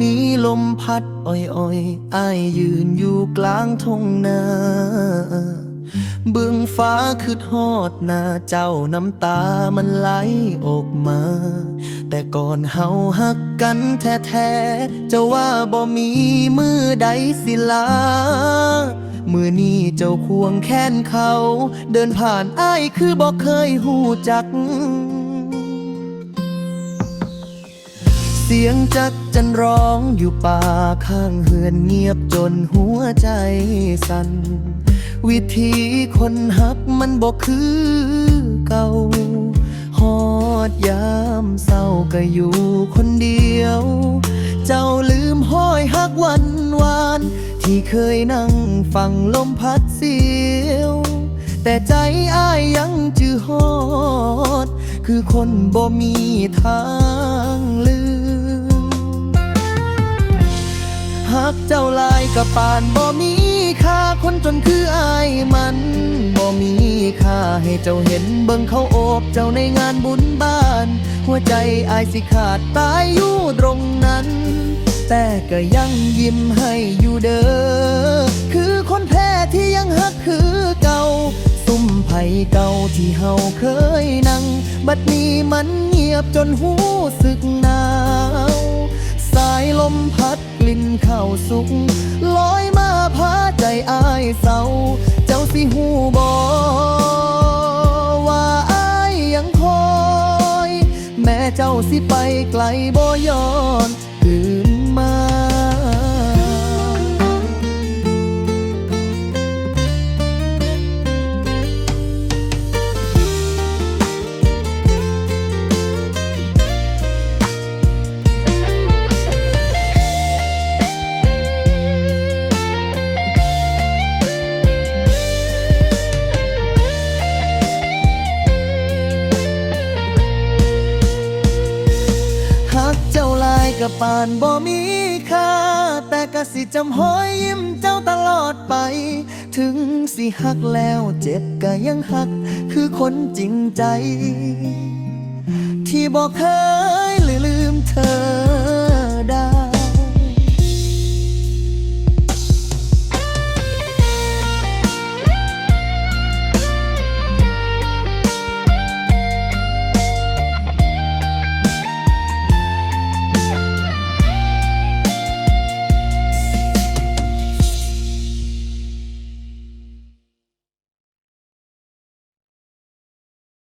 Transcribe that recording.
มีลมพัดอ่อยๆอ้ายยืนอยู่กลางทงนาเบื้องฟ้าคือทอดหน้าเจ้าน้ำตามันไหลออกมา แต่ก่อนเฮาหักกันแท้ๆจะว่าบ่มีมือใดสิลามือนี้เจ้าควงแค้นเขา เดินผ่านอ้ายคือบ่เคยหูจัก สียงจักจันร้องอยู่ป่าข้างเฮือนเงียบจนหัวใจสั่นวิธีคนหักมันบอกคือเก่าฮอดยามเศร้าก็อยู่คนเดียว เจ้าลืมห้อยหักวันวาน ที่เคยนั่งฟังลมพัดเสียว แต่ใจอ้ายยังจือฮอด คือคนบ่มีทางลืม หากเจ้าลายกับปานบ่มีค่าคนจนคืออายมันบ่มีค่าให้เจ้าเห็นเบิ่งเขาโอบเจ้าในงานบุญบ้าน หัวใจอายสิขาดตายอยู่ตรงนั้น แต่ก็ยังยิ้มให้อยู่เด้อคือคนแพ้ที่ยังฮักคือเก่าซุ่มไผ่เก่าที่เฮาเคยนั่ง บัดนี้มันเงียบจนหูสึกนา สายลมพัดกลิ่นข้าวสุกลอยมาพาใจอายเศร้า เจ้าสิหูบอว่าอายยังคอย แม้เจ้าสิไปไกลบ่ย้อนคืนาลายกับปานบ่มีค่า แต่กะสิจำห้อยยิ้มเจ้าตลอดไป ถึงสิหักแล้วเจ็บก็ยังหัก คือคนจริงใจ ที่บอกเคยลืมเธอ